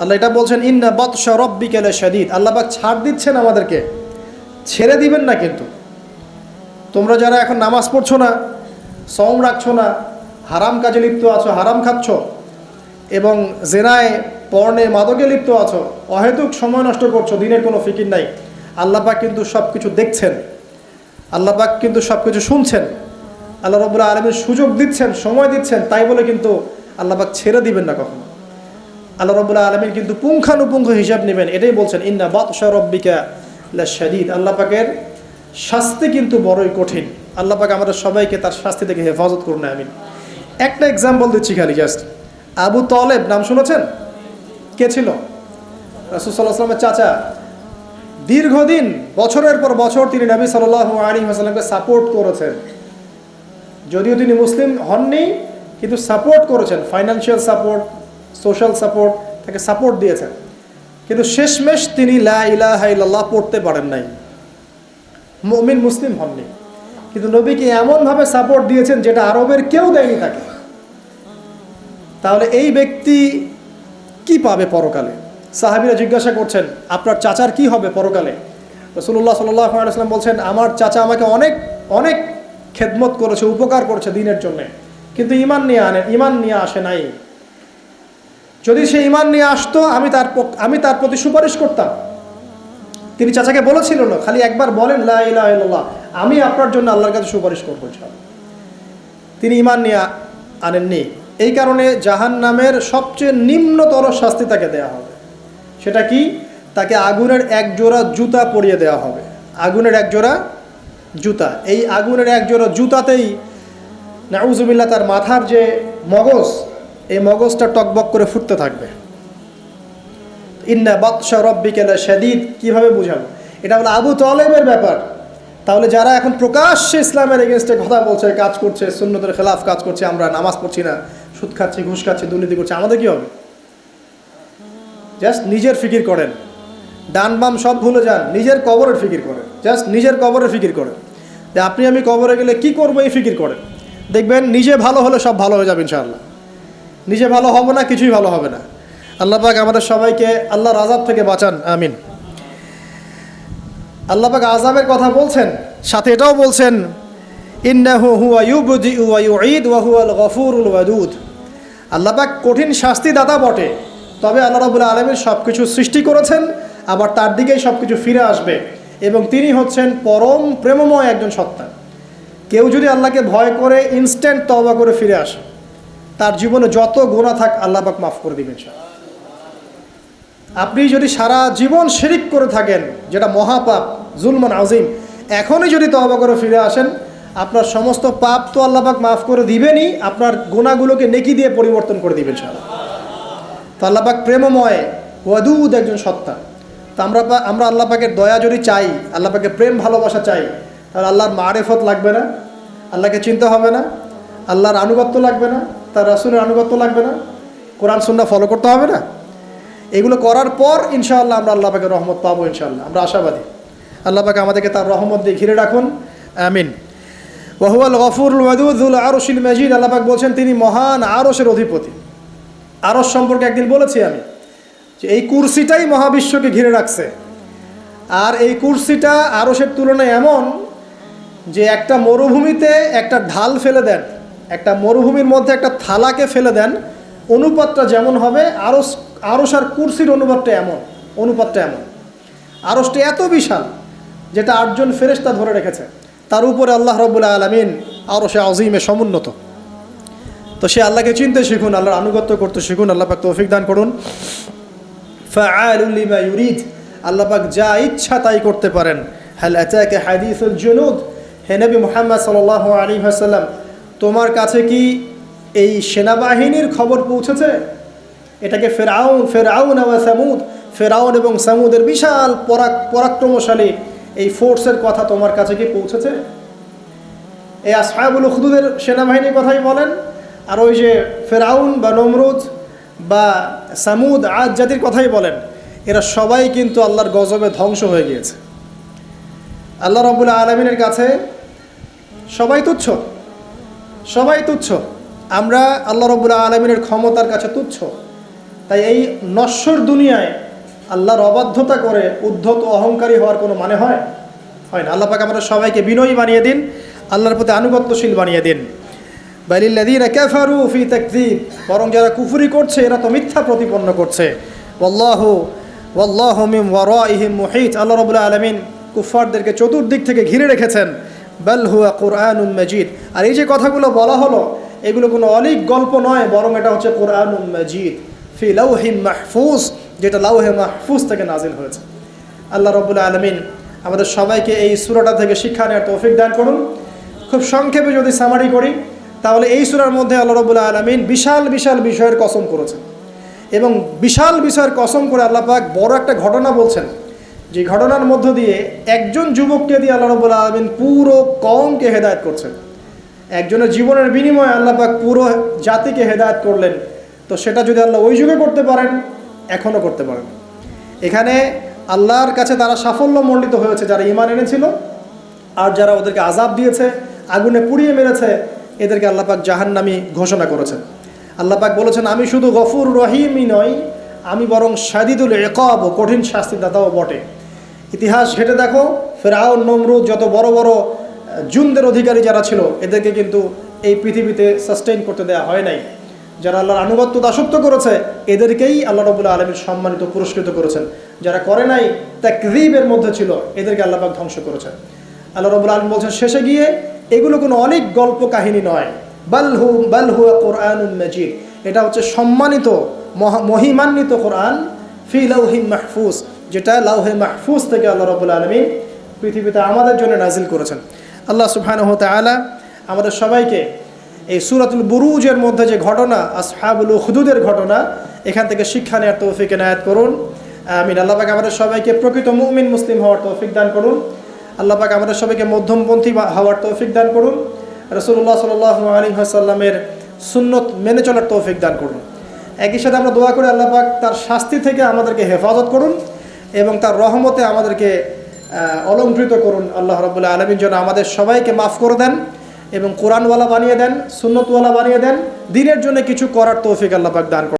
আল্লাহ এটা বলছেন, ইন্না বৎস রব্বিকেলে শাদিদ আল্লাহবাক ছাড় দিচ্ছেন আমাদেরকে। ছেড়ে দিবেন না কিন্তু। তোমরা যারা এখন নামাজ পড়ছো না সম রাখছো না, হারাম কাজে লিপ্ত আছো, হারাম খাচ্ছ, এবং জেনায় পর্ণে মাদকে লিপ্ত আছো, অহেতুক সময় নষ্ট করছ, দিনের কোনো ফিকির নাই আল্লাপাক কিন্তু সব কিছু দেখছেন আল্লাপাক কিন্তু সব কিছু শুনছেন। আল্লাহ রবুল্লাহ আলমীর সুযোগ দিচ্ছেন, সময় দিচ্ছেন, তাই বলে কিন্তু আল্লাপাক ছেড়ে দিবেন না কখনো। আল্লাহ রবুল্লাহ আলমীর কিন্তু পুঙ্খানুপুঙ্খ হিসাব নেবেন। এটাই বলছেন, ইন্না বাদশা রব্বিকা শাদিদ আল্লাহ পাকের শাস্তি কিন্তু বড়ই কঠিন। আল্লাহ পাক আমাদের সবাইকে তার শাস্তি থেকে হেফাজত করুন, আমিন। একটা এক্সাম্পল দিচ্ছি খালি জাস্ট আবু তলেব, নাম শুনেছেন? কে ছিল? রাসুসাল্লাহ আসলামের চাচা। দীর্ঘদিন, বছরের পর বছর তিনি নবী সাল্লাহ আলী হাসালামকে সাপোর্ট করেছেন। যদিও তিনি মুসলিম হননি, কিন্তু সাপোর্ট করেছেন ফাইন্যান্সিয়াল সাপোর্ট সোশ্যাল সাপোর্ট তাকে সাপোর্ট দিয়েছেন। কিন্তু শেষমেশ তিনি লা ইলাহা ইল্লাল্লাহ পড়তে পারেন নাই। মুমিন মুসলিম হননি। কিন্তু নবীকে এমনভাবে সাপোর্ট দিয়েছেন যেটা আরবের কেউ দেয়নি তাকে। তাহলে এই ব্যক্তি কি পাবে পরকালে? সাহাবিরা জিজ্ঞাসা করছেন, আপনার চাচার কি হবে পরকালে? রসুল্লাহ সাল্লাম বলছেন, আমার চাচা আমাকে অনেক অনেক খেদমত করেছে, উপকার করেছে দিনের জন্য। কিন্তু ইমান নিয়ে আনে ইমান নিয়ে আসে নাই। যদি সে ইমান নিয়ে আসতো, আমি তার আমি তার প্রতি সুপারিশ করতাম। তিনি চাচাকে বলেছিল না, খালি একবার বলেন, লা ইলাহা ইল্লাল্লাহ, আমি আপনার জন্য আল্লাহর কাছে সুপারিশ করব তিনি ইমান নিয়ে আনেননি। এই কারণে জাহান নামের সবচেয়ে নিম্নতর শাস্তি তাকে দেয়া হবে। সেটা কি? তাকে আগুনের এক জোড়া জুতা পরিয়ে দেওয়া হবে। আগুনের এক জোড়া জুতা। এই আগুনের এক জোড়া জুতাতেই নাউজুবিল্লাহ তার মাথার যে মগজ এই মগজটা টকবক করে ফুটতে থাকবে। ইন্না বাদশা রব্বিকেলা শাদিদ কীভাবে বুঝাবো? এটা হলো আবু তলেবের ব্যাপার। তাহলে যারা এখন প্রকাশ্যে ইসলামের এগেনস্টে কথা বলছে, কাজ করছে, সুন্নতের খেলাফ কাজ করছে, আমরা নামাজ পড়ছি না, সুদ খাচ্ছি, ঘুষ খাচ্ছি, দুর্নীতি করছি, আমাদের কি হবে? জাস্ট নিজের ফিকির করেন। ডান বাম সব ভুলে যান, নিজের কবরের ফিকির করেন। জাস্ট নিজের কবরের ফিকির করেন। যে আপনি আমি কবরে গেলে কি করব এই ফিকির করেন? দেখবেন নিজে ভালো হলে সব ভালো হয়ে যাবে ইনশাআল্লাহ। নিজে ভালো হবে না, কিছুই ভালো হবে না। আল্লাহ পাক আমাদের সবাইকে আল্লাহর আজাব থেকে বাঁচান, আমিন। আল্লাহ পাক আজাবের কথা বলছেন, সাথে এটাও বলছেন, ইন্নাহু হুয়া ইউবদি ওয়া ইউঈদ ওয়া হুয়াল গফুরুল ওয়াদুদ। আল্লাহ পাক কঠিন শাস্তি দাতা বটে, তবে আল্লাহ রাবুল আলমীর সব কিছু সৃষ্টি করেছেন, আবার তার দিকেই সব কিছু ফিরে আসবে এবং তিনি হচ্ছেন পরম প্রেমময় একজন সত্তা। কেউ যদি আল্লাহকে ভয় করে ইনস্ট্যান্ট তওবা করে ফিরে আসে। তার জীবনে যত গোনা থাক আল্লাহ পাক মাফ করে দিবেন আপনি যদি সারা জীবন শিরিক করে থাকেন, যেটা মহাপাপ, জুলমান আজিম এখনই যদি তওবা করে ফিরে আসেন, আপনার সমস্ত পাপ তো আল্লাহ পাক মাফ করে দিবেনই, আপনার গোনাগুলোকে নেকি দিয়ে পরিবর্তন করে দিবেন সারা তো আল্লাহ পাক প্রেমময় ওয়াদুদ একজন সত্তা। তো আমরা আমরা আল্লাহ পাকের দয়া যদি চাই, আল্লাহ পাকের প্রেম ভালোবাসা চাই, তাহলে আল্লাহর মারেফত লাগবে না, আল্লাহকে চিন্তা হবে না, আল্লাহর আনুগত্য লাগবে না তার রাসুলের আনুগত্য লাগবে না? কোরআন সুন্না ফলো করতে হবে না? এগুলো করার পর ইনশাআল্লাহ আমরা আল্লাহ পাকে রহমত পাবো ইনশাআল্লাহ। আমরা আশাবাদী। আল্লাহ পাকে আমাদেরকে তার রহমত দিয়ে ঘিরে রাখুন। আমিন। ওয়াহুয়াল গফুরুল ওয়াদুদুল আরশিল মাজিদ। আল্লাহ পাক বলছেন, তিনি মহান আরশের অধিপতি। আরশ সম্পর্কে একদিন বলেছি আমি যে এই কুরসিটাই মহাবিশ্বকে ঘিরে রাখছে। আর এই কুরসিটা আরশের তুলনায় এমন যে একটা মরুভূমিতে একটা ঢাল ফেলে দেন। একটা মরুভূমির মধ্যে একটা থালাকে ফেলে দেন। অনুপাতটা যেমন হবে, আরস আরস আর কুরসির অনুপাতটা এমন অনুপাতটা এমন। আরসটা এত বিশাল যেটা আটজন ফেরেশতা ধরে রেখেছে। তার উপরে আল্লাহ রব্বুল আলমিন আরসে আজিমে সমুন্নত। তো সে আল্লাহকে চিনতে শিখুন, আল্লাহর আনুগত্য করতে শিখুন, আল্লাহ পাক তৌফিক দান করুন। লিমা ইউরিদ, আল্লাহ যা ইচ্ছা তাই করতে পারেন। হাল আতাকা হাদিসুল জুনুদ, হে নবী মুহাম্মদ সাল্লাল্লাহু তোমার কাছে কি এই সেনাবাহিনীর খবর পৌঁছেছে? এটাকে ফেরাউন ফেরাউন ওয়া সামুদ, ফেরাউন এবং সামুদের বিশাল পরাক, পরাক্রমশালী এই ফোর্সের কথা তোমার কাছে কি পৌঁছেছে? এই আসহাবুল খুদুদের সেনাবাহিনীর কথাই বলেন। আর ওই যে ফেরাউন বা নমরুদ বা সামুদ আজ জাতির কথাই বলেন। এরা সবাই কিন্তু আল্লাহর গজবে ধ্বংস হয়ে গিয়েছে। আল্লাহ রবুল আলমিনের কাছে সবাই তুচ্ছ। সবাই তুচ্ছ। আমরা আল্লাহ রবুল আলমিনের ক্ষমতার কাছে তুচ্ছ। তাই এই নশ্বর দুনিয়ায় আল্লাহর অবাধ্যতা করে উদ্ধত অহংকারী হওয়ার কোনো মানে হয়? হয় না। আল্লাহ পাক আমাদের সবাইকে বিনয়ী বানিয়ে দিন, আল্লাহর প্রতি আনুগত্যশীল বানিয়ে দিন। বালিল্লাদিনা কাফারু ফি তাকযীব, বরং যারা কুফুরি করছে, এরা তো মিথ্যা প্রতিপন্ন করছে। ওয়াল্লাহু ওয়াল্লাহু মিন ওয়ারাইহিম মুহিত। আল্লাহ রাব্বুল আলামিন কুফফারদেরকে চতুর্দিক থেকে ঘিরে রেখেছেন। বাল হুয়া কুরআনুম মাজিদ। আর এই যে কথাগুলো বলা হলো, এগুলো কোনো অনেক গল্প নয়, বরং এটা হচ্ছে কোরআনুম মাজিদ। ফি লাউহিম মাহফুজ, যেটা লাউহে মাহফুজ থেকে নাজিল হয়েছে। আল্লাহ রব্বুল আলমিন আমাদের সবাইকে এই সুরাটা থেকে শিক্ষা নেওয়ার তৌফিক দান করুন। খুব সংক্ষেপে যদি সামারি করি, তাহলে এই সুরার মধ্যে আল্লাহ রবুল্লা আলমিন বিশাল বিশাল বিষয়ের কসম করেছেন। এবং বিশাল বিষয়ের কসম করে আল্লাহ পাক বড় একটা ঘটনা বলছেন। যে ঘটনার মধ্য দিয়ে একজন যুবককে দিয়ে আল্লাহ রবুল্লা আলমিন পুরো কমকে হেদায়ত করছেন। একজনের জীবনের বিনিময়ে আল্লাহ পাক পুরো জাতিকে হেদায়ত করলেন। তো সেটা যদি আল্লাহ ওই যুগে করতে পারেন, এখনও করতে পারেন। এখানে আল্লাহর কাছে তারা সাফল্য মণ্ডিত হয়েছে, যারা ইমান এনেছিল আর যারা ওদেরকে আজাব দিয়েছে, আগুনে পুড়িয়ে মেরেছে, এদেরকে আল্লাপাক জাহান্নামি ঘোষণা করেছেন। আল্লাপাক বলেছেন, আমি শুধু গফুর রহিমই নই, আমি বরং সাদিদুল একব কঠিন শাস্তিদাতাও বটে। ইতিহাস ঘেটে দেখো, ফেরাউন, নমরুদ যত বড় বড় জুনদের অধিকারী যারা ছিল, এদেরকে কিন্তু এই পৃথিবীতে সাস্টেইন করতে দেওয়া হয় নাই। যারা আল্লাহর আনুগত্য দাসত্ব করেছে, এদেরকেই আল্লাহ রবুল্লা আলমীর সম্মানিত, পুরস্কৃত করেছেন। যারা করে নাই তাকরিবের মধ্যে ছিল, এদেরকে আল্লাপাক ধ্বংস করেছেন। আল্লাহ রবুল আলম বলছেন, শেষে গিয়ে এগুলো কোনো অনেক গল্প কাহিনী নয়। বালহু বালহু কোরআনুল মজিদ। এটা হচ্ছে সম্মানিত, মহা- মহিমান্বিত কোরআন। ফি লাউহি মাহফুজ, যেটা লাউহে মাহফুজ থেকে আল্লাহ রবুল আলমিন পৃথিবীতে আমাদের জন্য নাজিল করেছেন। আল্লাহ সুবহানাহু তাআলা আমাদের সবাইকে এই সুরাতুল বুরুজের মধ্যে যে ঘটনা, আসহাবুল হুদুদের ঘটনা, এখান থেকে শিক্ষা নেওয়ার তৌফিক এনায়াত করুন। আমিন। আল্লাপাক আমাদের সবাইকে প্রকৃত মুমিন, মুসলিম হওয়ার তৌফিক দান করুন। আল্লাহ পাক আমাদের সবাইকে মধ্যমপন্থী হওয়ার তৌফিক দান করুন। রসুল্লাহ সাল আলী সাল্লামের সুন্নত মেনে চলার তৌফিক দান করুন। একই সাথে আমরা দোয়া করি আল্লাহ পাক তার শাস্তি থেকে আমাদেরকে হেফাজত করুন এবং তার রহমতে আমাদেরকে অলঙ্কৃত করুন। আল্লাহ রবুল্লা আলমীর জন্য আমাদের সবাইকে মাফ করে দেন এবং কোরআনওয়ালা বানিয়ে দেন, সুন্নতওয়ালা বানিয়ে দেন। দিনের জন্য কিছু করার তৌফিক আল্লাহ পাক দান